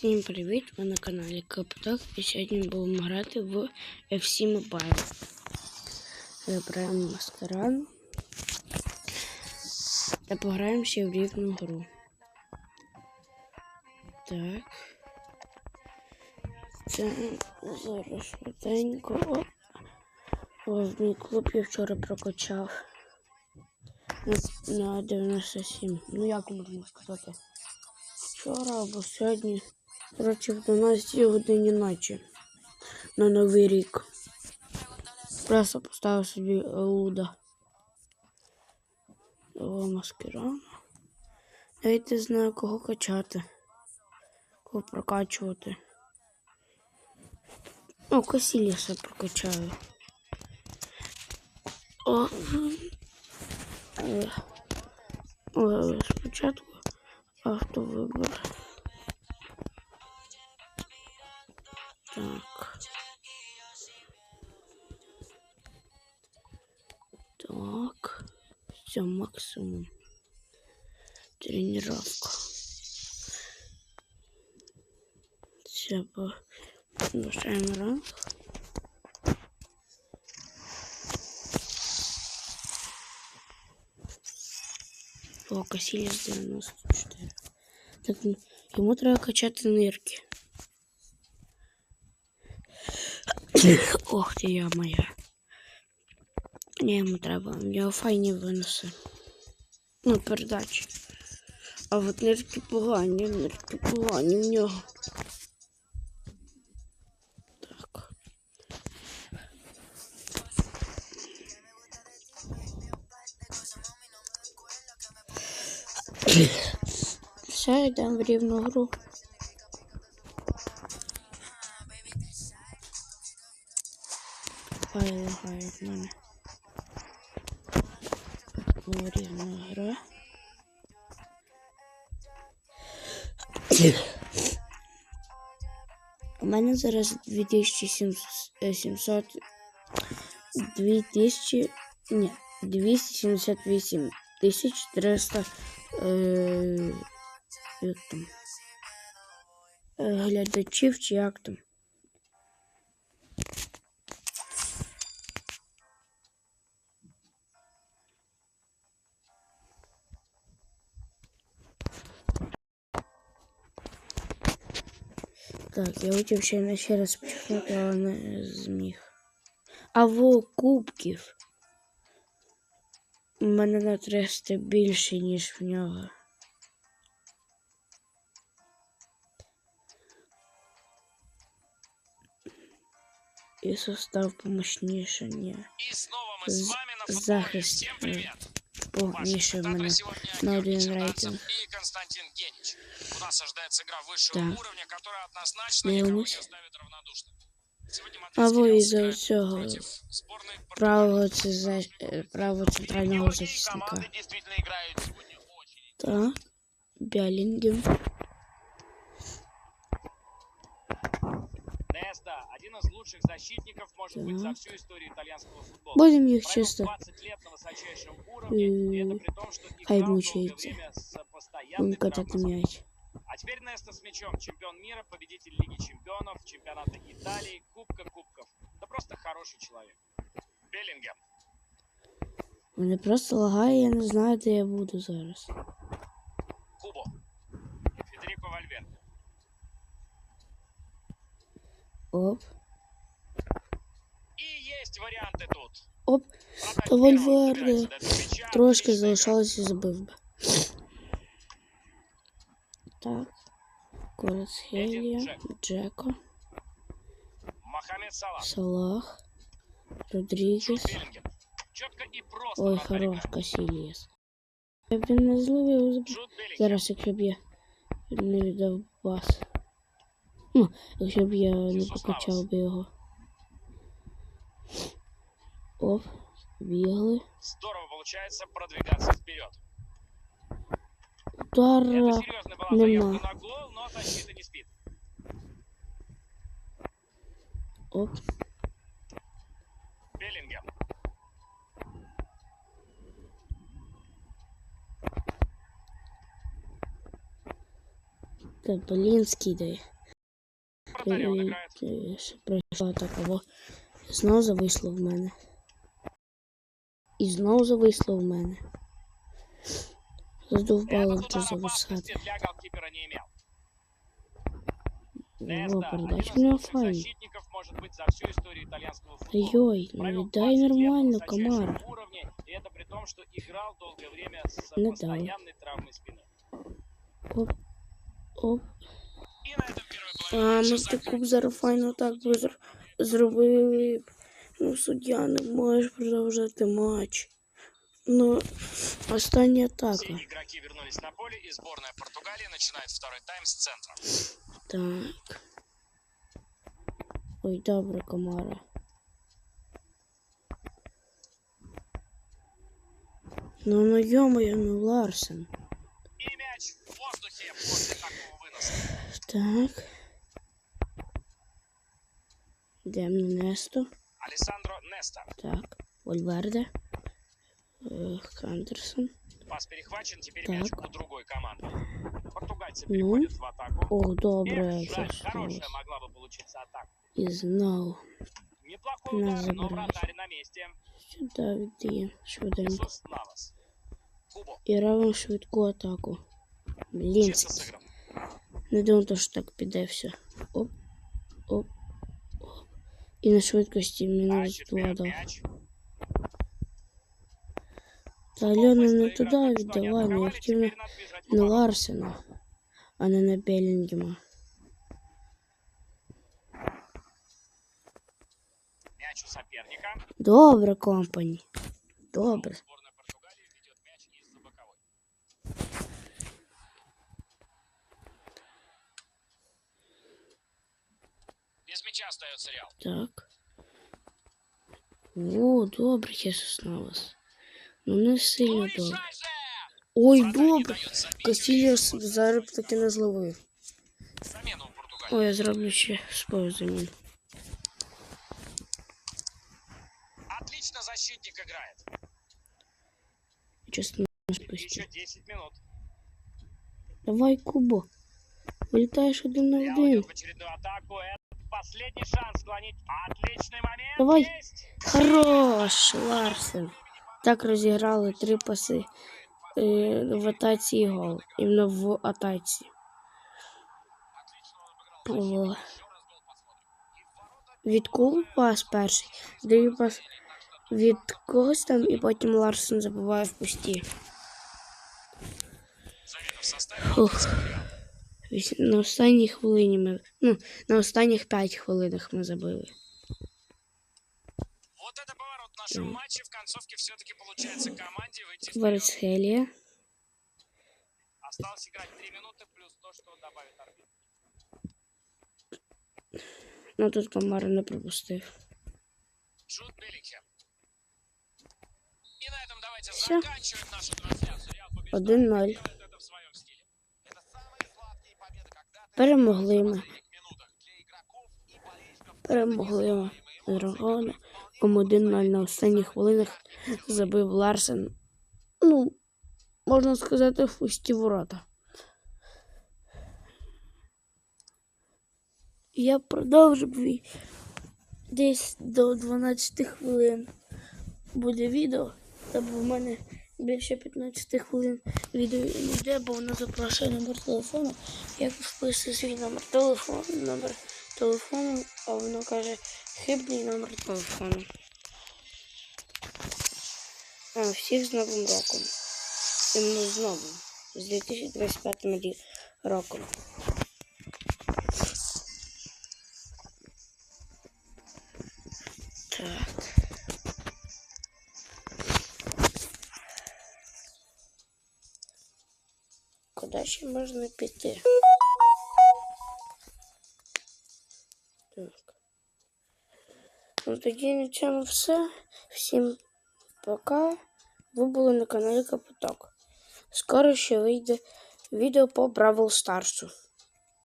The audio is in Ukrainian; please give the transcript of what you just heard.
Всім привіт! Ви на каналі Капоток і сьогодні будемо грати в FC Mobile. Вибираємо маскаран та пограємо ще в рівну гру. Так. Це зараз швиденько. О, в мій клуб я вчора прокачав на 97. Ну як можна сказати? Вчора або сьогодні. Коротше, в 12 годині ночі на Новий рік. Просто поставив собі Луда. Того маскира. Навіть не знаю, кого качати. Кого прокачувати. О, Касіліса прокачаю. О, е, о, спочатку автовибор. максимум. Тренировка. Все, повышаем ранг. О, Касіліс 94. Так, йому треба качати нирки. Ох ти я моя. Ні, йому треба. У нього файні виноси. Ну, передачі. А от нирки погані, нирки погані в нього. Так. Все, йдемо в рівну гру. Ой, лагає в мене. О, рівна гра. У мене зараз 2700 2000 ні, 278 1300 е, як там, е, глядачів чи як там. Так, я хотів ще, на- ще раз почекати, але не зміг. А во кубків. У мене на 300 більше, ніж в нього. І состав помощніше, ні. И снова мы с З- вами на футболе. захист Всем е, привет! Ваши повніше в комментаторы мене сегодня на Юрий один Синанцев рейтинг. и Константин Генич. У нас ожидается игра высшего Так. уровня, которая однозначно никого не Дивимось. оставит равнодушным. Сегодня А Матвей во Кирилл із-за сыграет цього против сборной правого, Португалии. це за, е, правого центрального Многие захисника. команды действительно играют сегодня очень Так, Бялінгем. Неста, один из лучших защитников, может быть, за Так. всю историю итальянского футбола. Будемо їх Провел чисто 20 лет на высочайшем уровне, и это Е, при том, что хай играл долгое мучается. время с постоянной будемо катати травмой. м'яч. А теперь Неста с мячом. Чемпион мира, победитель Лиги чемпионов, чемпионата Италии, Кубка Кубков. Да просто хороший человек. Беллингем. Мене просто лагає, я не знаю, де я буду зараз. Кубо. Федерико Вальверде. Оп. И есть варианты тут. Оп. Та Вальверде. Трошки залишалось і забив би. Так. Корец Хелія, Джеко, Салах. Родрігес. Ой, хорош, б він не зловив. Зараз, якщо б я не віддав бас. Ну, якщо б я не покачав би його. Оп, бігли. Здорово получается продвигаться вперед. Удара. Нема. Оп. Беллингем. Играет. ти ще Прийшла такого. Знову зависло в мене. І знову зависло в мене. Задовбало Этот вже удар зависати. опасности для голкипера не имел. О, Неста, один передача из мене лучших файн. защитников, может быть, за всю историю итальянского футбола. Ой, ну Провел віддай 20 лет на нормально, высочайшем комар. уровне, и это при том, что играл долгое время с Ну да. постоянной травмой спины. Оп, оп. И на этом первая А, половина ми матча б таку б заканчивается. зараз файно так би зр- зробили. б. Ну, суддя не може продовжити матч. Ну, остання атака. игроки вернулись на поле, и сборная Португалии начинает второй тайм с центра. Так. Ой, добре, комара. Ну, ну ё-моё, ну Ларсен. И мяч в воздухе после такого выноса. Так. Йдемо на Несту. Алессандро Неста. Так. Вольверде. Е, Хандерсон. Пас перехвачен, теперь Так. мяч у другой команды. Португальцы Ну. переходят в атаку. Ох, добре, Эх, як жаль, я хорошая сталося. могла бы получиться атака. І знову. Неплохой На, удар, но забирай. вратарь на месте. Сюди віддає. Швиденько. Иисус Навас. Кубо. І робимо швидку атаку. Блін, Чисто сыгран. не думав, що так піде все. Оп, оп, оп. І на швидкості А мінус теперь 2 дав. мяч. Та Футбол Альона быстро не играть, туди так что они віддавай, ну я атаковали, хотів на, теперь надо бежать в на оборону. Ларсена, а не на Белінгема. Мяч у соперника. Добре, компані. Добре. Сборная Португалии ведет мяч из-за боковой. Без мяча остается Реал. Так. О, добре, Хесус на вас. Ну не сильно Ну, добре. решай же! Ой, Вратарь не добре. дает забить, Кастільос и зараз б таки не зловив. Замена у Португалии. Ой, я зроблю ще спою замін. Отлично защитник играет. Чесно, И спусти. еще 10 минут. Давай, Кубо. Вилітаєш один на Реал один. идет в очередную атаку. Это последний шанс склонить. Отличный момент. Давай. Есть. Хорош, Ларсен. Так розіграли три паси е, в атаці і гол. Іменно в атаці. Від кого пас перший? Даю пас від когось там, і потім Ларсен забиває в пусті. Фух. На останній хвилині ми. Ну, на останніх 5 хвилинах ми забили Вот это поворот в нашем матче. В концовке все-таки получается команде выйти вперед. Варцхелія. Осталось играть 3 минуты плюс то, что добавит арбитр. Ну тут Камара не пропустив. Джуд Беллингем. И на этом давайте Всё. заканчиваем нашу трансляцию. Реал побеждает. 1-0. Делает это в своем стиле. Это самые сладкие победы, когда ты Перемогли ми. в минутах для игроков и болельщиков. Перемогли ми. з рахунком 1-0 на останніх хвилинах забив Ларсен. Ну, можна сказати, в пусті ворота. Я продовжу десь до 12 хвилин буде відео. Та в мене більше 15 хвилин відео йде, бо воно запрошує номер телефону. Я вписую свій номер телефону, номер телефону, а воно каже хибний номер телефону. А, всіх з Новим роком. Іменно з новим. З 2025 рі- роком. Так. Куди ще можна піти? Так. Ну тоді на цьому все. Всім пока. Ви були на каналі Капоток. Скоро ще вийде відео по Бравл Старсу.